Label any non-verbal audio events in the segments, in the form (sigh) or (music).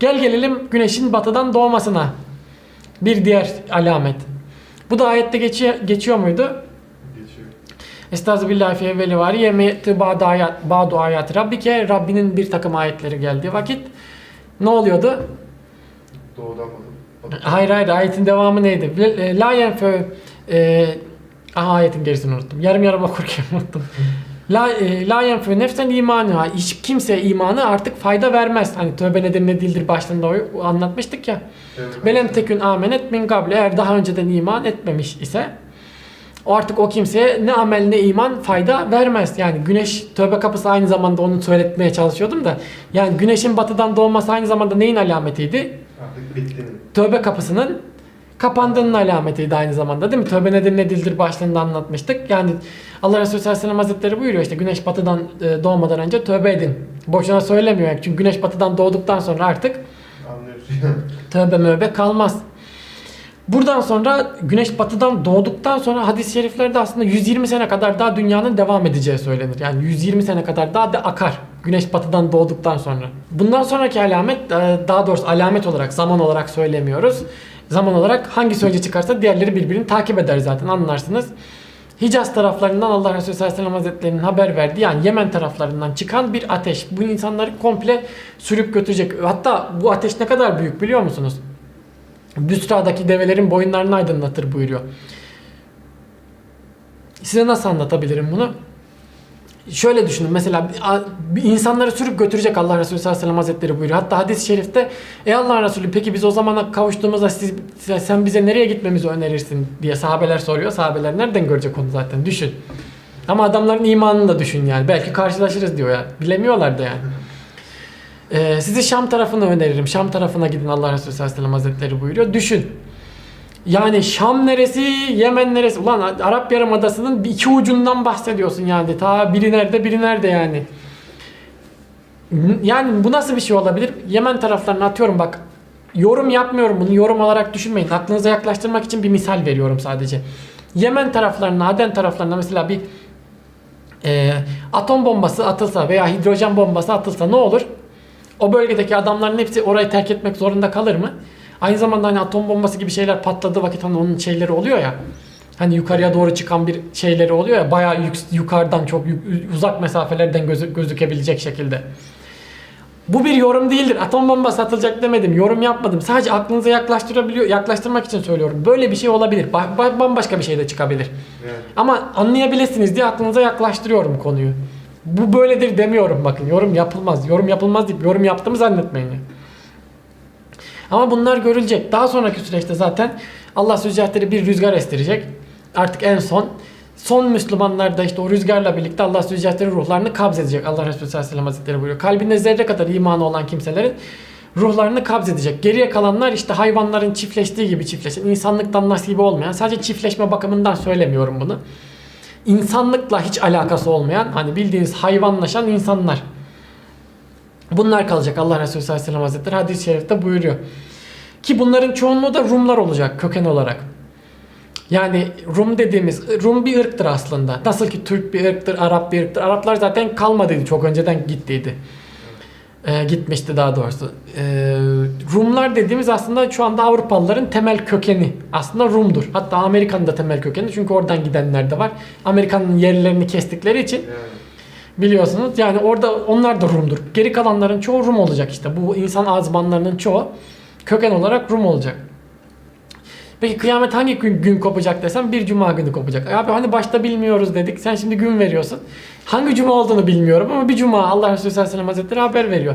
Gel gelelim güneşin batıdan doğmasına. Bir diğer alamet. Bu da ayette geçiyor, geçiyor muydu? Geçiyor. Estağfirullah fi evveli var yemeti ba'du ayat ba'du ayati rabbike Rabbinin bir takım ayetleri geldiği vakit ne oluyordu? Doğudan Hayır hayır ayetin devamı neydi? La yenfö e, aha ayetin gerisini unuttum. Yarım yarım okurken (laughs) unuttum. La, e, la yenfö nefsen imanı. Hiç kimseye imanı artık fayda vermez. Hani tövbe nedir ne değildir başlığında o- anlatmıştık ya. Evet. Velem tekün amenet min gable. Eğer daha önceden iman etmemiş ise artık o kimseye ne amel ne iman fayda vermez. Yani güneş tövbe kapısı aynı zamanda onu söyletmeye çalışıyordum da. Yani güneşin batıdan doğması aynı zamanda neyin alametiydi? Artık bittiğinin. Tövbe kapısının kapandığının alametiydi aynı zamanda değil mi? Tövbe nedir ne değildir başlığında anlatmıştık. Yani Allah Resulü sallallahu aleyhi ve sellem hazretleri buyuruyor işte güneş batıdan e, doğmadan önce tövbe edin. Boşuna söylemiyor. Çünkü güneş batıdan doğduktan sonra artık. Tövbe möbe kalmaz. Buradan sonra güneş batıdan doğduktan sonra hadis-i şeriflerde aslında 120 sene kadar daha dünyanın devam edeceği söylenir. Yani 120 sene kadar daha da akar güneş batıdan doğduktan sonra. Bundan sonraki alamet e, daha doğrusu alamet olarak zaman olarak söylemiyoruz. Zaman olarak hangisi önce çıkarsa diğerleri birbirini takip eder zaten anlarsınız. Hicaz taraflarından Allah Resulü sallallahu aleyhi ve sellem hazretlerinin haber verdiği yani Yemen taraflarından çıkan bir ateş. Bu insanları komple sürüp götürecek. Hatta bu ateş ne kadar büyük biliyor musunuz? Büsra'daki develerin boyunlarını aydınlatır buyuruyor. Size nasıl anlatabilirim bunu? Şöyle düşünün mesela insanları sürüp götürecek Allah Resulü sallallahu aleyhi ve sellem hazretleri buyuruyor. Hatta hadis-i şerifte ey Allah Resulü peki biz o zamana kavuştuğumuzda siz, sen bize nereye gitmemizi önerirsin diye sahabeler soruyor. Sahabeler nereden görecek onu zaten düşün. Ama adamların imanını da düşün yani. Belki karşılaşırız diyor ya. Bilemiyorlar da yani. Ee, sizi Şam tarafına öneririm. Şam tarafına gidin Allah Resulü sallallahu aleyhi ve sellem hazretleri buyuruyor. Düşün. Yani Şam neresi, Yemen neresi? Ulan Arap Yarımadası'nın iki ucundan bahsediyorsun yani. Ta biri nerede, biri nerede yani. Yani bu nasıl bir şey olabilir? Yemen taraflarına atıyorum bak. Yorum yapmıyorum bunu yorum olarak düşünmeyin. Aklınıza yaklaştırmak için bir misal veriyorum sadece. Yemen taraflarına, Aden taraflarına mesela bir e, atom bombası atılsa veya hidrojen bombası atılsa ne olur? O bölgedeki adamların hepsi orayı terk etmek zorunda kalır mı? Aynı zamanda hani atom bombası gibi şeyler patladığı vakit hani onun şeyleri oluyor ya. Hani yukarıya doğru çıkan bir şeyleri oluyor ya bayağı yukarıdan çok uzak mesafelerden gözü, gözükebilecek şekilde. Bu bir yorum değildir. Atom bombası atılacak demedim. Yorum yapmadım. Sadece aklınıza yaklaştırabiliyor, yaklaştırmak için söylüyorum. Böyle bir şey olabilir. Ba- ba- bambaşka bir şey de çıkabilir. Yani. Ama anlayabilirsiniz diye aklınıza yaklaştırıyorum konuyu. Bu böyledir demiyorum bakın. Yorum yapılmaz. Yorum yapılmaz deyip yorum yaptığımı zannetmeyin. Ama bunlar görülecek. Daha sonraki süreçte zaten Allah Süccahatleri bir rüzgar estirecek. Artık en son son Müslümanlar da işte o rüzgarla birlikte Allah Süccahatleri ruhlarını kabz edecek. Allah Resulü sallallahu aleyhi ve hazretleri buyuruyor. Kalbinde zerre kadar imanı olan kimselerin ruhlarını kabz edecek. Geriye kalanlar işte hayvanların çiftleştiği gibi çiftleşen, insanlıktan nasibi olmayan, sadece çiftleşme bakımından söylemiyorum bunu. İnsanlıkla hiç alakası olmayan, hani bildiğiniz hayvanlaşan insanlar. Bunlar kalacak Allah Resulü sallallahu aleyhi ve sellem hazretleri hadis-i şerifte buyuruyor. Ki bunların çoğunluğu da Rumlar olacak köken olarak. Yani Rum dediğimiz Rum bir ırktır aslında. Nasıl ki Türk bir ırktır, Arap bir ırktır. Araplar zaten kalmadıydı. Çok önceden gittiydi. Ee, gitmişti daha doğrusu. Ee, Rumlar dediğimiz aslında şu anda Avrupalıların temel kökeni. Aslında Rum'dur. Hatta Amerika'nın da temel kökeni. Çünkü oradan gidenler de var. Amerika'nın yerlerini kestikleri için Yani. Biliyorsunuz. Yani orada onlar da Rum'dur. Geri kalanların çoğu Rum olacak işte. Bu insan azmanlarının çoğu köken olarak Rum olacak. Peki kıyamet hangi gün, gün kopacak desem bir cuma günü kopacak. Abi hani başta bilmiyoruz dedik. Sen şimdi gün veriyorsun. Hangi cuma olduğunu bilmiyorum ama bir cuma Allah Resulü sallallahu aleyhi ve sellem hazretleri haber veriyor.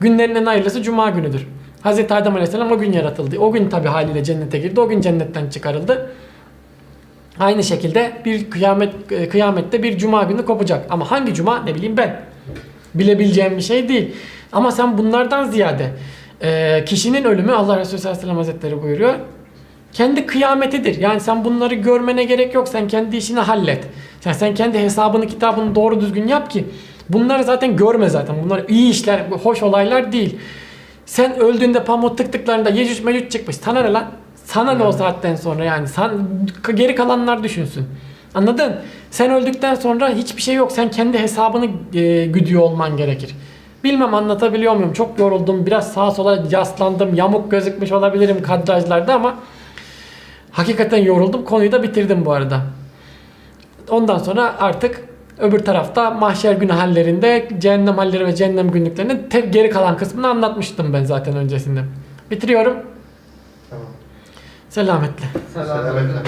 Günlerin en hayırlısı cuma günüdür. Hazreti Adem aleyhisselam o gün yaratıldı. O gün tabi haliyle cennete girdi. O gün cennetten çıkarıldı. Aynı şekilde bir kıyamet e, kıyamette bir cuma günü kopacak. Ama hangi cuma ne bileyim ben. Bilebileceğim bir şey değil. Ama sen bunlardan ziyade e, kişinin ölümü Allah Resulü sallallahu aleyhi ve sellem hazretleri buyuruyor. Kendi kıyametidir. Yani sen bunları görmene gerek yok. Sen kendi işini hallet. Yani sen kendi hesabını kitabını doğru düzgün yap ki bunları zaten görme zaten. Bunlar iyi işler, hoş olaylar değil. Sen öldüğünde pamuk tıktıklarında Yecüc Mecüc çıkmış. Sana ne lan? Sana ne o saatten sonra yani? Sen, geri kalanlar düşünsün. Anladın? Sen öldükten sonra hiçbir şey yok. Sen kendi hesabını e, güdüyor olman gerekir. Bilmem anlatabiliyor muyum? Çok yoruldum. Biraz sağa sola yaslandım. Yamuk gözükmüş olabilirim kadrajlarda ama hakikaten yoruldum. Konuyu da bitirdim bu arada. Ondan sonra artık öbür tarafta mahşer günü hallerinde cehennem halleri ve cehennem günlüklerinin tek geri kalan kısmını anlatmıştım ben zaten öncesinde. Bitiriyorum. Tamam. سلامتنا. سلامتنا.